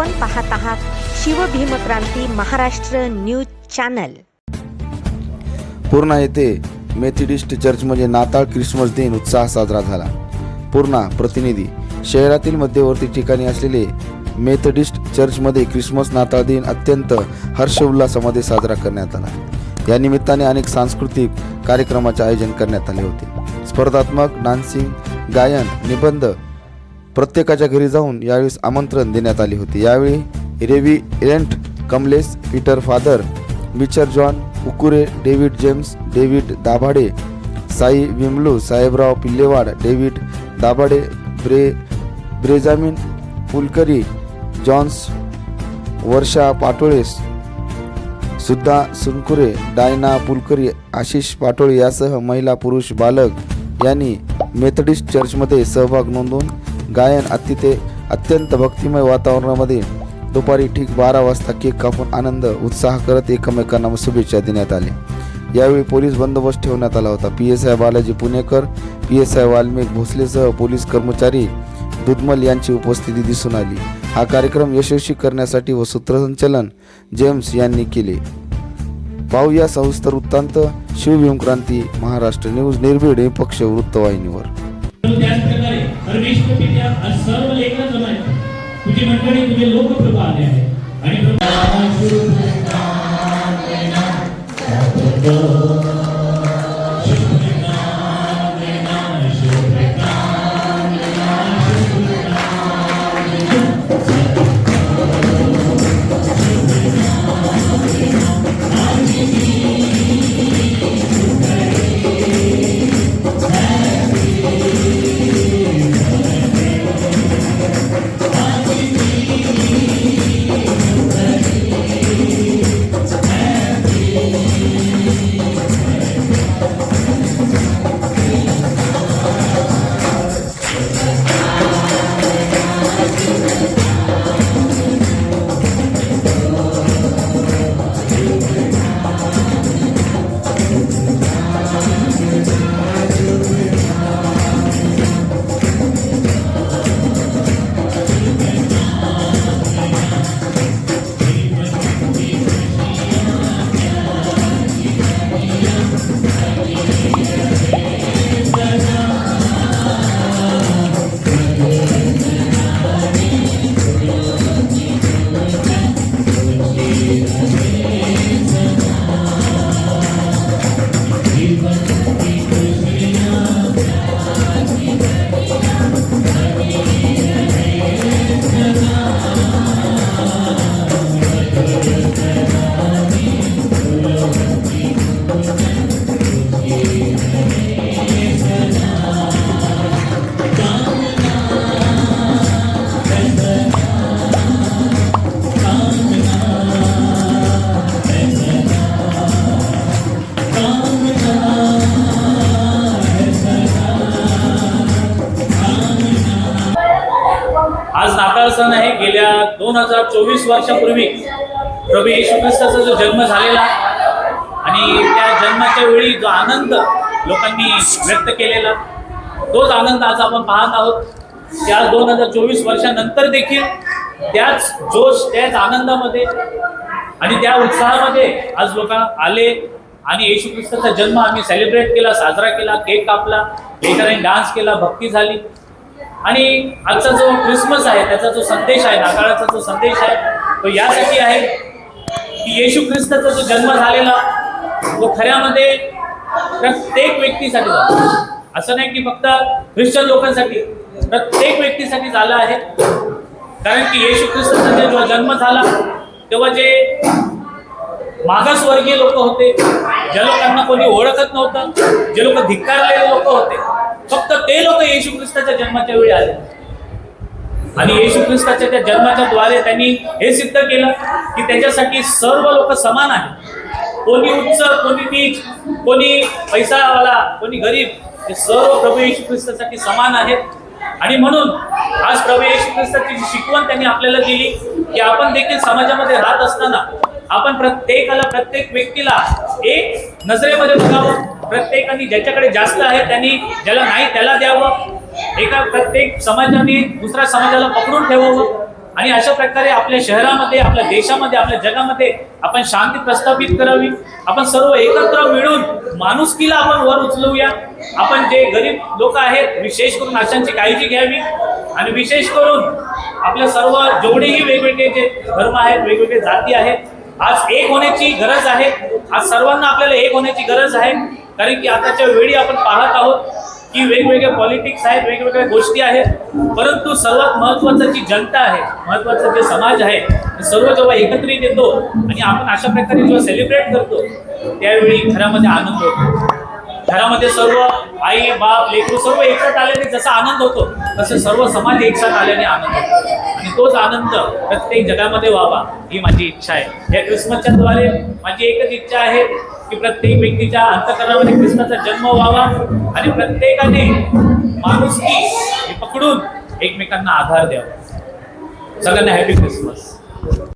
आपण पाहत आहात शिवभीमक्रांती महाराष्ट्र न्यूज चॅनल. पूर्णा येथे मेथिडिस्ट चर्चमध्ये नाताळ क्रिसमस दिन उत्साह साजरा झाला. पूर्णा प्रतिनिधी. शहरातील मध्यवर्ती ठिकाणी असलेले मेथडिस्ट चर्चमध्ये क्रिसमस नाताळ दिन अत्यंत हर्षोल्लासामध्ये साजरा करण्यात आला. या निमित्ताने अनेक सांस्कृतिक कार्यक्रमाचे आयोजन करण्यात आले होते. स्पर्धात्मक डान्सिंग गायन निबंध प्रत्येकाच्या घरी जाऊन यावेळेस आमंत्रण देण्यात आले होते. यावेळी रेवी एंट कमलेस Peter father बिचर John Ukure David James David Dabhade Sai Vimalu Sahebrao Pillewad David Dabhade ब्रे ब्रेजामिन पुलकरी जॉन्स वर्षा पाटोळेस सुद्धा सुनकुरे डायना पुलकरी आशिष पाटोळे यासह महिला पुरुष बालक यांनी मेथडिस्ट चर्चमध्ये सहभाग नोंदवून गायन अतिथे अत्यंत भक्तिमय वातावरणामध्ये दुपारी ठीक बारा वाजता केक कापून आनंद उत्साह करत एकमेकांना शुभेच्छा देण्यात आले. यावेळी पोलीस बंदोबस्त ठेवण्यात आला होता. P S I Balaji Punekar P S I Valmik भोसलेसह police कर्मचारी दुधमल यांची उपस्थिती दिसून आली. हा कार्यक्रम यशस्वी करण्यासाठी व सूत्रसंचलन जेम्स यांनी केले. पाहूया सविस्तर वृत्तांत. शिवभीमक्रांती महाराष्ट्र न्यूज निर्भीड पक्ष वृत्तवाहिनीवर. त्याच प्रकारे आज सर्व लेखन जमायचं तुझी मंडळी तुझे लोक प्रभा आले आहे आणि सण आहे गेल्या दोन हजार चोवीस वर्षापूर्वी प्रभू येशू ख्रिस्ताचा जो जन्म झालेला आणि त्या जन्माच्या वेळी जो आनंद लोकांनी व्यक्त केलेला तोच आनंद आज आपण पाहत आहोत. त्या दोन हजार चोवीस वर्षानंतर देखील त्याच जोश त्याच आनंदामध्ये आणि त्या उत्साहामध्ये आज लोक आले आणि येशू ख्रिस्ताचा जन्म आम्ही सेलिब्रेट केला साजरा केला केक कापला लेकरांनी डान्स केला भक्ती झाली. आणि आजचा जो क्रिसमस आहे त्याचा जो संदेश आहे नाताळाचा जो संदेश आहे तो यासाठी आहे की येशू ख्रिस्ताचा जो जन्म झालेला तो खऱ्यामध्ये प्रत्येक व्यक्तीसाठी झाला. असं नाही की फक्त ख्रिश्चन लोकांसाठी प्रत्येक व्यक्तीसाठी झालं आहे. कारण की येशू ख्रिस्ताचा जेव्हा जन्म झाला तेव्हा जे मागासवर्गीय लोक होते ज्या लोकांना कोणी ओळखत नव्हतं जे लोक धिक्कारलेले लोक होते फक्त ते लोक येशू ख्रिस्ताच्या जन्माच्या वेळी आले. आणि येशू ख्रिस्ताच्या त्या जन्माच्या द्वारे त्यांनी हे सिद्ध केलं की त्याच्यासाठी सर्व लोक समान आहेत. कोणी उच्च कोणी नीच कोणी पैसावाला कोणी गरीब हे सर्व प्रभू येशू ख्रिस्तासाठी समान आहेत. आणि म्हणून आज प्रभू येशू ख्रिस्ताची जी शिकवण त्यांनी आपल्याला दिली की आपण देखील समाजामध्ये राहत असताना आपण प्रत्येकाला प्रत्येक व्यक्तीला एक नजरेमध्ये बघावं. प्रत्येकाने ज्याच्याकडे जास्त आहे त्यांनी ज्याला नाही त्याला द्यावं. एका प्रत्येक समाजाने दुसऱ्या समाजाला पकडून ठेवावं. आणि अशा प्रकारे आपल्या शहरामध्ये आपल्या देशामध्ये आपल्या जगामध्ये आपण शांती प्रस्थापित करावी. आपण सर्व एकत्र मिळून माणुसकीला आपण वर उचलूया. आपण जे गरीब लोक आहेत विशेष करून अशांची काळजी घ्यावी. आणि विशेष करून आपल्या सर्व जेवढेही वेगवेगळे जे धर्म आहेत वेगवेगळे जाती आहेत आज एक होण्याची गरज आहे. आज सर्वांना आपल्याला एक होण्याची गरज आहे. कारण की आताच्या वेळी आपण पाहत आहोत की वेगवेगळे पॉलिटिक्स आहेत वेगवेगळ्या गोष्टी आहेत. परंतु सर्वात महत्त्वाचं जी जनता आहे महत्त्वाचं जे समाज आहे सर्व जेव्हा एकत्रित येतो आणि आपण अशा प्रकारे जेव्हा सेलिब्रेट करतो त्यावेळी घरामध्ये आनंद होतो. घरामध्ये सर्व आई बाप लेकरू सर्व एकसाथ आल्याने जसा आनंद होतो तसं सर्व समाज एकसाथ आल्याने आनंद होतो. आणि तोच आनंद प्रत्येक जगामध्ये व्हावा ही माझी इच्छा आहे. या क्रिसमसच्या द्वारे माझी एकच इच्छा आहे की प्रत्येक व्यक्तीच्या अंतकरणामध्ये कृष्णाचा जन्म व्हावा आणि प्रत्येकाने माणुसकी हे पकडून एकमेकांना आधार द्यावा. सगळ्यांना हॅपी क्रिसमस